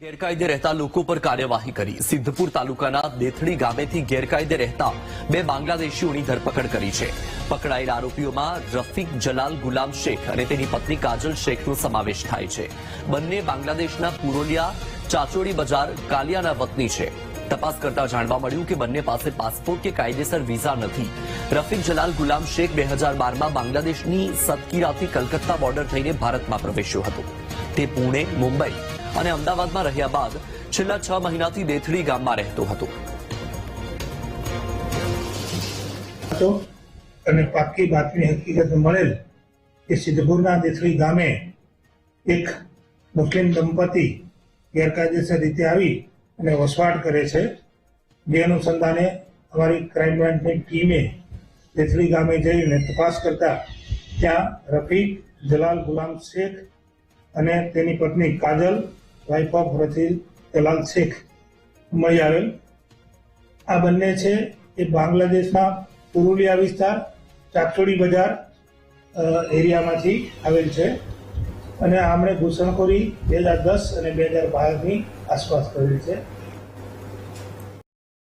ગેરકાયદે રહેતા લોકો પર કાર્યવાહી કરી. સિદ્ધપુર તાલુકાના દેથડી ગામેથી ગેરકાયદે રહેતા બે બાંગ્લાદેશીઓની ધરપકડ કરી છે. પકડાયેલા આરોપીઓમાં રફીક જલાલ ગુલામ શેખ અને તેની પત્ની કાજલ શેખનો સમાવેશ થાય છે. બંને બાંગ્લાદેશના પુરોલિયા ચાચોડી બજાર કાલિયાના વતની છે. તપાસ કરતા જાણવા મળ્યું કે બંને પાસે પાસપોર્ટ કે કાયદેસર વિઝા નથી. રફીક જલાલ ગુલામ શેખ બે હજાર બારમાં બાંગ્લાદેશની સતકીરાથી કલકત્તા બોર્ડર થઈને ભારતમાં પ્રવેશ્યો હતો. તે પુણે, મુંબઈ અને અમદાવાદમાં રહ્યા બાદ છેલ્લા છ મહિનાથી દેથડી ગામમાં રહેતો હતો. અને પાકી બાતમી હકીકત મળેલ કે સિદ્ધપુરના દેથડી ગામે એક મુસ્લિમ દંપતી ગેરકાયદેસર રીતે આવી અને વસવાટ કરે છે. જે અનુસંધાને અમારી ક્રાઇમ બ્રાન્ચની ટીમે દેસરી ગામે જઈને તપાસ કરતા ત્યાં રફીક જલાલ ગુલામ શેખ અને તેની પત્ની કાજલ વાઇફ ઓફ રફીક જલાલ શેખ મળી આવેલ આ બંને છે એ બાંગ્લાદેશના પુરુલિયા વિસ્તાર ચાકચોડી બજાર એરિયામાંથી આવેલ છે. અને આમણે ઘૂસણખોરી બે હજાર દસ અને બે હજાર બારની આસપાસ કરેલી છે.